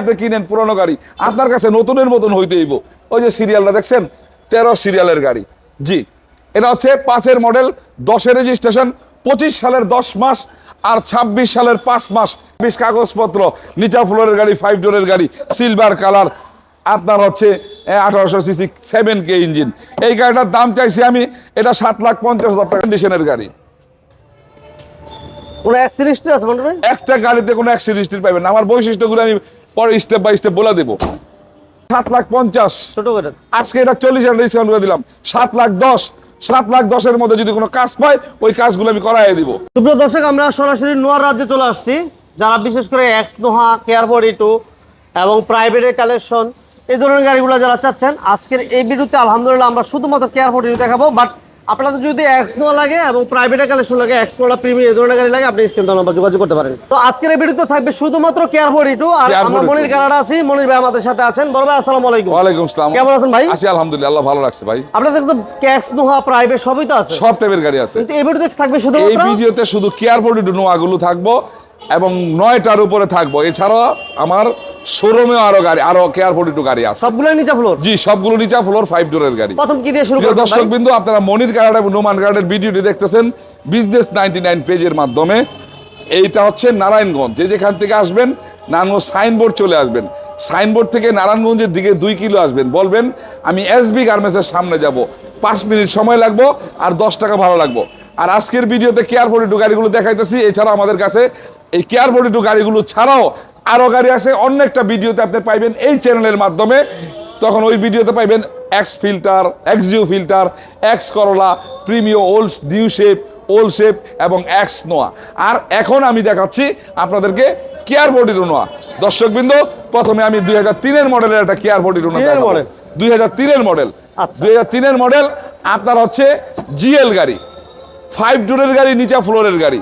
আপনি কিনেন পুরনো গাড়ি। আপনার কাছে নতুনের মতন হইতে হইব। ওই যে সিরিয়ালটা দেখছেন? তেরো সিরিয়ালের গাড়ি। জি। এটা হচ্ছে পাঁচের মডেল দশের রেজিস্ট্রেশন পঁচিশ সালের দশ মাস আর ছাব্বিশ সালের পাঁচ মাস। বিশ কাগজপত্র নিচা ফ্লোরের গাড়ি ফাইভ ডোরের গাড়ি সিলভার কালার আপনার হচ্ছে আঠারোশো সিসি সেভেন কে ইঞ্জিন এই গাড়িটার দাম চাইছি আমি এটা সাত লাখ পঞ্চাশ হাজার টাকা কন্ডিশনের গাড়ি। কোনো অ্যাক্সিডেন্ট আছে একটা গাড়িতে কোনো অ্যাক্সিডেন্ট পাবেন না। আমার বৈশিষ্ট্যগুলো আমি পরে স্টেপ বাই স্টেপ বলে দেবো। সাত লাখ পঞ্চাশ। আজকে এটা চল্লিশ হাজার ডিসকাউন্ট করে দিলাম। সাত লাখ দশ। সাত লাখ দশের মধ্যে যদি কোনো কাজ পাই ওই কাজগুলো আমি করাই দিব। সুপ্রিয় দর্শক আমরা সরাসরি নোয়ার রাজ্যে চলে আসছি। যারা বিশেষ করে x Noha care for two এবং প্রাইভেটের কালেকশন এই ধরনের গাড়িগুলো যারা চাচ্ছেন আজকের এই ভিডিওতে আলহামদুলিল্লাহ আমরা শুধুমাত্র কেয়ার ফর দেখাবো বাট আপনাদের যদি এক্স নোয়া লাগে এবং প্রাইভেটের কালেকশন লাগে এক্সপ্লোরা প্রিমিয়াম এই ধরনের গাড়ি লাগে আপনি স্ক্রিন নাম্বার যোগাযোগ করতে পারেন। তো আজকের ভিডিওতে থাকবে শুধুমাত্র কেয়ার ফর টু আর আমরা মনির কানাডা আছি মনির ভাই আমাদের সাথে আছেন। বড় ভাই আসসালামু আলাইকুম। ওয়ালাইকুম আসসালাম। কেমন আছেন ভাই? আছি আলহামদুলিল্লাহ আল্লাহ ভালো রাখছে ভাই। আপনাদের ক্যাক্স নোহা প্রাইভেট সবই তো আছে। সব টাইপের গাড়ি আছে। কিন্তু এই ভিডিওতে থাকবে এই ভিডিওতে শুধু কেয়ার বডি নোয়াগুলো থাকব এবং নয়টার উপরে থাকব। এছাড়াও আমার শোরুমেও আরও গাড়ি আরও কেয়ার বডি টু গাড়ি আছে। সবগুলো নিচা ফ্লোর জি সবগুলো নিচা ফ্লোর ফাইভ ডোরের গাড়ি। প্রথম কি দিয়ে শুরু করবেন দর্শক বিন্দু আপনারা মনির কার্ড এবং নোমান কার্ডের ভিডিওটি দেখতেছেন বিজনেস নাইনটি নাইন পেজের মাধ্যমে। এইটা হচ্ছে নারায়ণগঞ্জ যে যেখান থেকে আসবেন নারায়ণগঞ্জ সাইনবোর্ড চলে আসবেন। সাইনবোর্ড থেকে নারায়ণগঞ্জের দিকে দুই কিলো আসবেন। বলবেন আমি এসবি গার্মেন্টসের সামনে যাব। পাঁচ মিনিট সময় লাগবো আর দশ টাকা ভালো লাগবো। আর আজকের ভিডিওতে কেয়ার ফোর্টি টু গাড়িগুলো দেখাইতেছি। এছাড়া আমাদের কাছে এই কেয়ার ফোর্টি টু গাড়িগুলো ছাড়াও আরও গাড়ি আছে অন্য একটা ভিডিওতে আপনি পাইবেন এই চ্যানেলের মাধ্যমে। তখন ওই ভিডিওতে পাইবেন X Fielder X G Fielder X Corolla Premio old new shape old shape এবং এক্স নোয়া আর এখন আমি দেখাচ্ছি আপনাদেরকে কেয়ার বডি নোয়া দর্শকবৃন্দ প্রথমে আমি দুই হাজার তিনের মডেলের একটা কেয়ার বডি নোয়া model? দুই হাজার তিনের মডেল আচ্ছা। দুই হাজার তিনের মডেল আপনার হচ্ছে জিএল গাড়ি। ফাইভ ডোরের গাড়ি নিচা ফ্লোরের গাড়ি।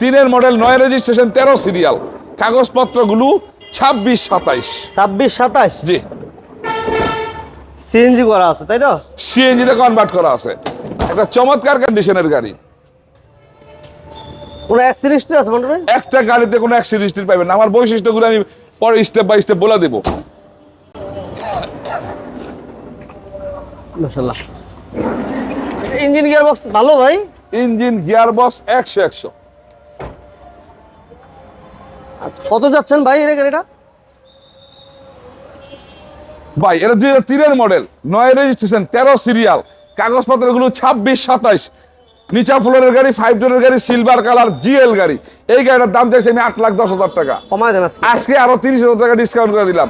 তিনের মডেল নয় রেজিস্ট্রেশন তেরো সিরিয়াল কাগজপত্রগুলো ছাব্বিশ সাতাইশ। ছাব্বিশ সাতাশ জি। সিএনজি করা আছে তাই তো? সিএনজিতে কনভার্ট করা আছে। একটা চমৎকার কন্ডিশনের গাড়ি। কোনো অ্যাক্সিডেন্ট আছে ভাই? একটা গাড়িতে কোনো অ্যাক্সিডেন্ট পাবেন আমার বৈশিষ্ট্যগুলো আমি পরে স্টেপ বাই স্টেপ বলে দেবো। মাশাআল্লাহ। ইঞ্জিন গিয়ার বক্স ভালো ভাই? ইঞ্জিন গিয়ার বক্স একশো একশো। আচ্ছা কত যাচ্ছেন ভাই এটা গাড়িটা? ভাই এটা দুই হাজার তিনের মডেল নয় রেজিস্ট্রেশন তেরো সিরিয়াল কাগজপত্রগুলো ছাব্বিশ সাতাইশ। নিচা ফ্লোরের গাড়ি ফাইভ ডোরের গাড়ি সিলভার কালার জিএল গাড়ি। এই গাড়িটার দাম চাইছি আমি আট লাখ দশ হাজার টাকা। কমায় দেন আজকে। আজকে আরও তিরিশ হাজার টাকা ডিসকাউন্ট করে দিলাম।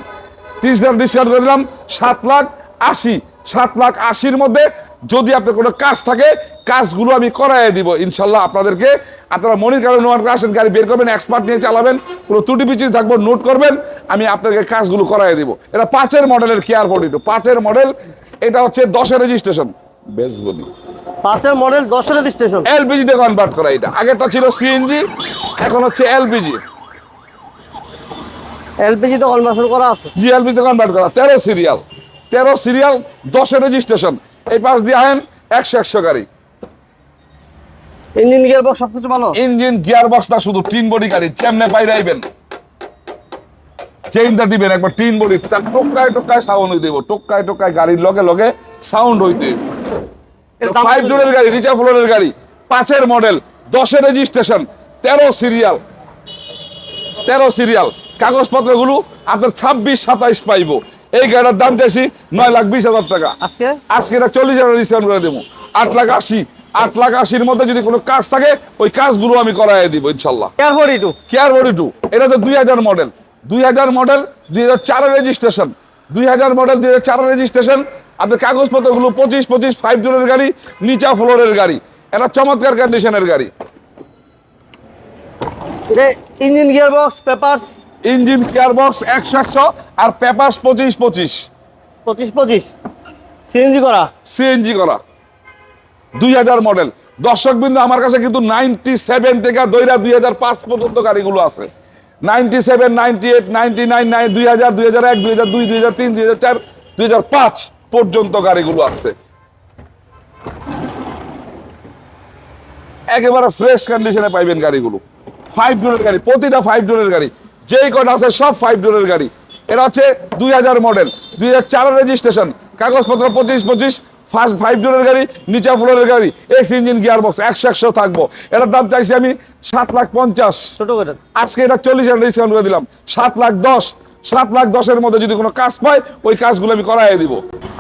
তিরিশ হাজার ডিসকাউন্ট করে দিলাম সাত লাখ আশি সাত লাখ আশির মধ্যে যদি আপনার কোনো কাজ থাকে কাজগুলো আমি করাই দিব। ইনশাল্লাহ আপনাদেরকে আপনারা মনির কারণে নোয়ার আসেন গাড়ি বের করবেন এক্সপার্ট নিয়ে চালাবেন কোনো ত্রুটি পিছিয়ে থাকব নোট করবেন আমি আপনাদেরকে কাজগুলো করাই দিব। এটা পাঁচের মডেলের কেয়ার বডি পাঁচের মডেল এটা হচ্ছে দশের রেজিস্ট্রেশন বলি। পাঁচের মডেল দশের রেজিস্ট্রেশন এলপিজি তে কনভার্ট করা এটা। আগেরটা ছিল সিএনজি এখন হচ্ছে এলপিজি। এলপিজি তো কনভার্সন করা আছে। জিএলপি তে কনভার্ট করা। তেরো সিরিয়াল তেরো সিরিয়াল দশের রেজিস্ট্রেশন এই পাশ দিয়ে আহেন একশো একশো গাড়ি। ইঞ্জিন গিয়ার বক্স সবকিছু ভালো? ইঞ্জিন গিয়ার বক্স না শুধু টিন বডি গাড়ি চেমনে পাইরাইবেন চেইনটা দিবেন একবার টিন বডি টোকায় টোকায় সাউন্ড হইতে দেবো টোকায় টোকায় গাড়ির লগে লগে সাউন্ড হইতে ফাইভ ডোরের গাড়ি রিচা ফ্লোরের গাড়ি পাঁচের মডেল দশের রেজিস্ট্রেশন তেরো সিরিয়াল তেরো সিরিয়াল কাগজপত্রগুলো আপনার ছাব্বিশ সাতাইশ পাইবো। এই গাড়িটার দাম চাইছি নয় লাখ বিশ হাজার টাকা। আজকে? আজকে এটা চল্লিশ হাজার ডিসকাউন্ট করে দেবো। আট লাখ আশি আট লাখ আশির মধ্যে যদি কোনো কাজ থাকে ওই কাজগুলো আমি করাই দিব ইনশাল্লাহ care for two care body two এটা তো দুই হাজার মডেল দুই হাজার মডেল দুই হাজার চারের রেজিস্ট্রেশন দুই হাজার মডেল দুই হাজার চারের রেজিস্ট্রেশন আপনার কাগজপত্রগুলো পঁচিশ পঁচিশ ফাইভ ডোরের গাড়ি নিচা ফ্লোরের গাড়ি। এটা চমৎকার কন্ডিশনের গাড়ি। Engine gear box papers engine gear box একশো একশো আর পেপার্স পঁচিশ পঁচিশ। পঁচিশ পঁচিশ। সিএনজি করা? সিএনজি করা। দুই হাজার মডেল দর্শক বিন্দু আমার কাছে কিন্তু নাইনটি সেভেন থেকে দইরা দুই হাজার পাঁচ পর্যন্ত গাড়িগুলো আছে। Ninety seven ninety eight ninety nine nine দুই হাজার দুই হাজার এক দুই হাজার দুই দুই হাজার তিন দুই হাজার চার দুই হাজার পাঁচ পর্যন্ত গাড়িগুলো আছে। একেবারে ফ্রেশ কন্ডিশনে পাইবেন গাড়িগুলো। ফাইভ ডোরের গাড়ি প্রতিটা ফাইভ ডোরের গাড়ি। যেই কটা আছে সব ফাইভ ডোরের গাড়ি। এটা হচ্ছে দুই হাজার মডেল দুই হাজার চারের রেজিস্ট্রেশন কাগজপত্র পঁচিশ পঁচিশ ফার্স্ট ফাইভ ডোরের গাড়ি নিচা ফ্লোরের গাড়ি এসি ইঞ্জিন গিয়ার বক্স একশো একশো থাকব। এটার দাম চাইছি আমি সাত লাখ পঞ্চাশ। আজকে এটা চল্লিশ হাজার ডিসকাউন্ট করে দিলাম। সাত লাখ দশ। সাত লাখ দশের মধ্যে যদি কোনো কাজ পাই ওই কাজগুলো আমি করাই দিব।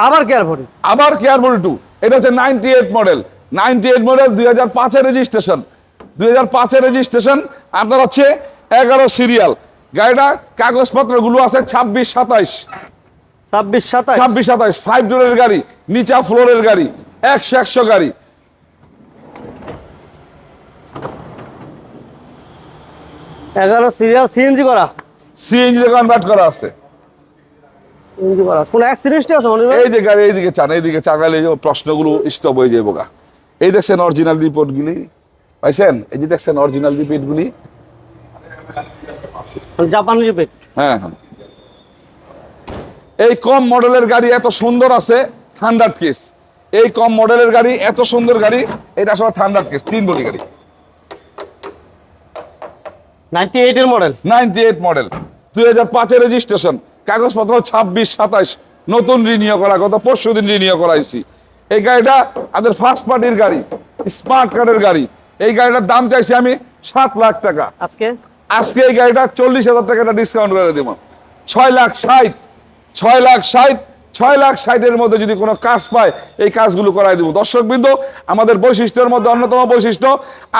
আবার কেয়ার ফোর্টি আবার কেয়ার বডি টু এটা হচ্ছে ninety eight model ninety eight model দুই হাজার পাঁচের রেজিস্ট্রেশন দুই হাজার পাঁচের রেজিস্ট্রেশন আপনার হচ্ছে এগারো সিরিয়াল গাড়িটা কাগজপত্রগুলো আছে ছাব্বিশ সাতাইশ। ছাব্বিশ সাতাশ ছাব্বিশ সাতাইশ ফাইভ ডোরের গাড়ি নিচা ফ্লোরের গাড়ি একশো একশো গাড়ি। এগারো সিরিয়াল সিএনজি করা? সিএনজি কনভার্ট করা আছে। সিএনজি করা কোনো অ্যাক্সিডেন্টই আছে মনে এই যে গাড়ি এইদিকে চান এইদিকে চাকালে প্রশ্নগুলো স্টপ হয়ে যাব গা এই দেখছেন অরিজিনাল রিপোর্টগুলি পাইছেন? এই যে দেখছেন অরিজিনাল রিপোর্টগুলি জাপান রিপেট হ্যাঁ হ্যাঁ। এই কম মডেলের গাড়ি এত সুন্দর আছে থান্ডার কেস এই কম মডেলের গাড়ি এত সুন্দর গাড়ি এটা আসলে থান্ডার কেস তিন বডি গাড়ি। মডেল মডেল রেজিস্ট্রেশন কাগজপত্র ছাব্বিশ সাতাইশ। নতুন রিনিউ করা গত পরশু দিন রিনিউ করাইছি। এই গাড়িটা আমাদের ফার্স্ট পার্টির গাড়ি স্মার্ট কার্ডের গাড়ি। এই গাড়িটার দাম চাইছি আমি সাত লাখ টাকা। আজকে? আজকে এই গাড়িটা চল্লিশ হাজার টাকা ডিসকাউন্ট করে দেবো। ছয় লাখ ষাট, ছয় লাখ ষাট ছয় লাখ ষাটের মধ্যে যদি কোনো কাজ পায়, এই কাজগুলো করাই দেবো। দর্শকবৃন্দ, আমাদের বৈশিষ্ট্যের মধ্যে অন্যতম বৈশিষ্ট্য,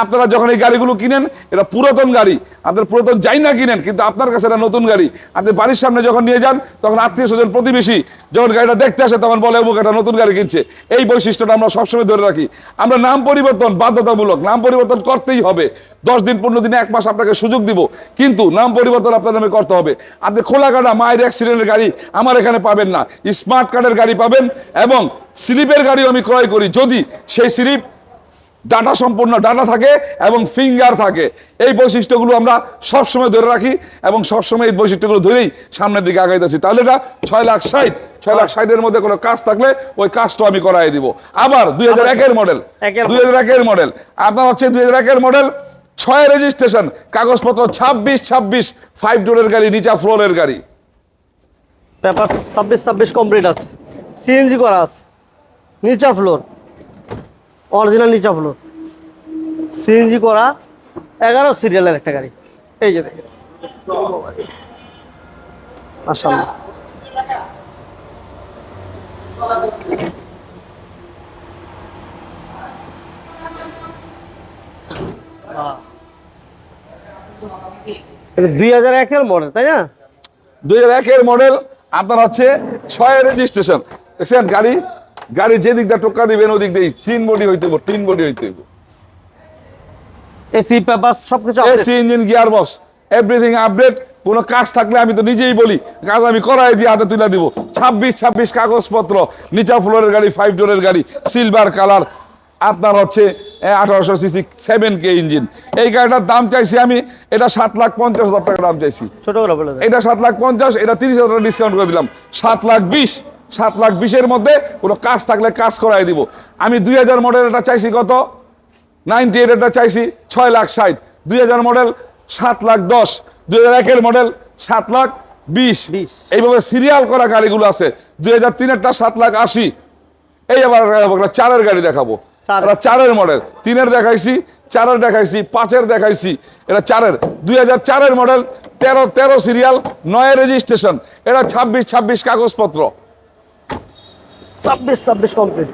আপনারা যখন এই গাড়িগুলো কিনেন, এটা পুরাতন গাড়ি। আপনার পুরাতন যাই না কিনেন, কিন্তু আপনার কাছে এটা নতুন গাড়ি। আপনি বাড়ির সামনে যখন নিয়ে যান, তখন আত্মীয় স্বজন প্রতিবেশী যখন গাড়িটা দেখতে আসে, তখন বলে, অমুক একটা নতুন গাড়ি কিনছে। এই বৈশিষ্ট্যটা আমরা সবসময় ধরে রাখি। আমরা নাম পরিবর্তন বাধ্যতামূলক, নাম পরিবর্তন করতেই হবে। দশ দিন, পনেরো দিনে এক মাস আপনাকে সুযোগ দিব, কিন্তু নাম পরিবর্তন আপনার নামে করতে হবে। আপনি খোলা কাটা মায়ের অ্যাক্সিডেন্টের গাড়ি আমার এখানে পাবেন না। স্মার্ট কার্ডের গাড়ি পাবেন এবং স্লিপের গাড়িও আমি ক্রয় করি। যদি সেই স্লিপ ডাটা সম্পূর্ণ ডাটা থাকে এবং ফিঙ্গার থাকে এই বৈশিষ্ট্যগুলো আমরা সবসময় ধরে রাখি এবং সবসময় এই বৈশিষ্ট্যগুলো ধরেই সামনের দিকে আগাইতেছি। তাহলে এটা ছয় লাখ ষাট ছয় লাখ ষাটের মধ্যে কোনো কাজ থাকলে ওই কাজটা আমি করাই দিব। আবার দুই হাজার একের মডেল দুই হাজার একের মডেল আপনার হচ্ছে দুই হাজার একের মডেল ছয় রেজিস্ট্রেশন কাগজপত্র ছাব্বিশ ছাব্বিশ ফাইভ ডোরের গাড়ি নিচা ফ্লোরের গাড়ি। পেপার ছাব্বিশ ছাব্বিশ কমপ্লিট আছে। সিএনজি করা আছে। নিচা ফ্লোর অরিজিনাল নিচা ফ্লোর সিএনজি করা এগারো সিরিয়ালের একটা গাড়ি। এই যে দেখেন। মাশাআল্লাহ। দুই হাজার একের মডেল তাই না? দুই হাজার একের মডেল আপনার হচ্ছে ছয় রেজিস্ট্রেশন দেখছেন গাড়ি গাড়ি যে দিক দিয়ে টোকা দিবেন ওই দিক দিয়ে তিন বডি হইতে হইব তিন বডি হইতে হইব। এসি পেপার সবকিছু AC engine gear box everything update কোনো কাজ থাকলে আমি তো নিজেই বলি কাজ আমি করাই দিয়ে হাতে তুলে দিব। ছাব্বিশ ছাব্বিশ কাগজপত্র নিচা ফ্লোরের গাড়ি ফাইভ ডোরের গাড়ি সিলভার কালার আপনার হচ্ছে আঠারোশো সিসি সেভেন কে ইঞ্জিন এই গাড়িটার দাম চাইছি আমি এটা সাত লাখ পঞ্চাশ হাজার টাকা দাম চাইছি। ছোট এটা সাত লাখ পঞ্চাশ এটা তিরিশ হাজার টাকা ডিসকাউন্ট করে দিলাম। সাত লাখ বিশ সাত লাখ বিশের মধ্যে কোনো কাজ থাকলে কাজ করাই দিব। আমি দুই হাজার মডেল এটা চাইছি কত? নাইনটি এইট এটা চাইছি ছয় লাখ ষাট। দুই হাজার মডেল সাত লাখ দশ। দুই হাজার একের মডেল সাত লাখ বিশ। এইভাবে সিরিয়াল করা গাড়িগুলো আছে। দুই হাজার তিনেরটা সাত লাখ আশি। এই আবার চারের গাড়ি দেখাবো। এটা চারের মডেল তিনের দেখাইছি চারের দেখাইছি পাঁচের দেখাইছি। এটা চারের। দুই হাজার চারের মডেল তেরো তেরো সিরিয়াল নয় রেজিস্ট্রেশন এটা ছাব্বিশ ছাব্বিশ কাগজপত্র। ছাব্বিশ ছাব্বিশ কমপ্লিট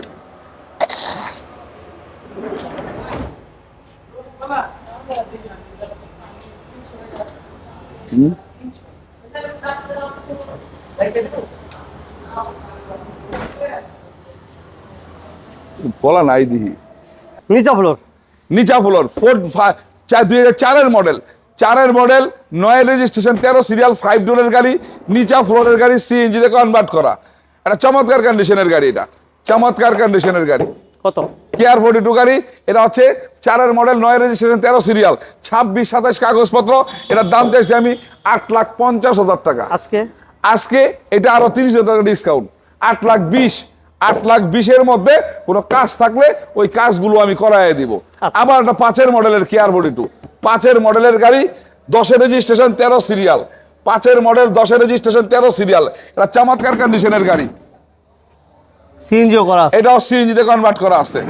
বলা নাই দিহি। নিচা ফ্লোর? নিচা ফ্লোর ফোর্ড চার দুই হাজার চারের মডেল চারের মডেল নয় রেজিস্ট্রেশন তেরো সিরিয়াল ফাইভ ডোরের গাড়ি নিচা ফ্লোরের গাড়ি সিএনজিতে কনভার্ট করা। এটা চমৎকার কন্ডিশনের গাড়ি এটা। চমৎকার কন্ডিশনের গাড়ি। কত? কেয়ার ফোর্টি টু গাড়ি এটা হচ্ছে চারের মডেল নয় রেজিস্ট্রেশন তেরো সিরিয়াল ছাব্বিশ সাতাশ কাগজপত্র এটার দাম চাইছি আমি আট লাখ পঞ্চাশ হাজার টাকা। আজকে? আজকে এটা আরও তিরিশ হাজার টাকা ডিসকাউন্ট আট লাখ বিশ। আট লাখ বিশের মধ্যে কোনো কাজ থাকলে ওই কাজগুলো আমি করাই দিব। আচ্ছা। আবার একটা পাঁচের মডেলের কেয়ার বডি টু পাঁচের মডেলের গাড়ি দশের রেজিস্ট্রেশন তেরো সিরিয়াল পাঁচের মডেল দশের রেজিস্ট্রেশন তেরো সিরিয়াল এটা চমৎকার কন্ডিশনের গাড়ি। সিএনজিও করা এটাও সিএনজিতে কনভার্ট করা আছে।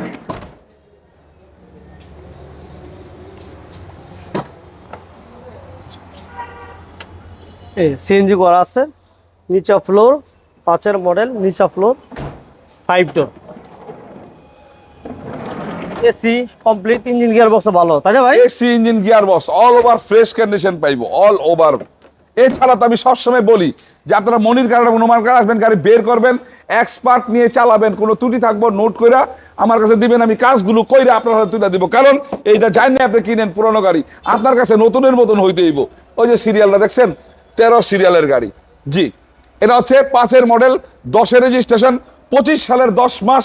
সিএনজি করা আছে। নিচা ফ্লোর পাঁচের মডেল নিচা floor five door AC complete engine gear box ভালো, তাই না ভাই? AC engine gear box all over fresh condition পাইবো অল ওভার এছাড়া তো আমি সবসময় বলি, যে আপনারা মনির কারণে অনুমান করে আসবেন, গাড়ি বের করবেন এক্সপার্ট নিয়ে চালাবেন, কোনো ত্রুটি থাকব নোট কইরা আমার কাছে দিবেন, আমি কাজগুলো কইরা আপনার হাতে তুলে দিব। কারণ এইটা জানি আপনি কিনেন পুরনো গাড়ি, আপনার কাছে নতুনের মতন হইতে হইব। ওই যে সিরিয়ালটা দেখছেন, তেরো সিরিয়ালের গাড়ি। জি, এটা হচ্ছে পাঁচের মডেল দশের রেজিস্ট্রেশন পঁচিশ সালের দশ মাস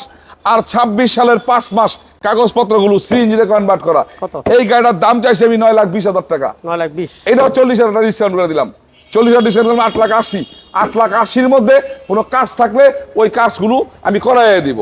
আর ছাব্বিশ সালের পাঁচ মাস কাগজপত্রগুলো সিএনজিতে কনভার্ট করা? এই গাড়িটার দাম চাইছে আমি নয় লাখ বিশ হাজার টাকা। নয় লাখ বিশ। এটাও চল্লিশ হাজার টাকা ডিসকাউন্ট করে দিলাম। চল্লিশ হাজার ডিসকাউন্ট আট লাখ আশি। আট লাখ আশির মধ্যে কোনো কাজ থাকলে ওই কাজগুলো আমি করায় দিব।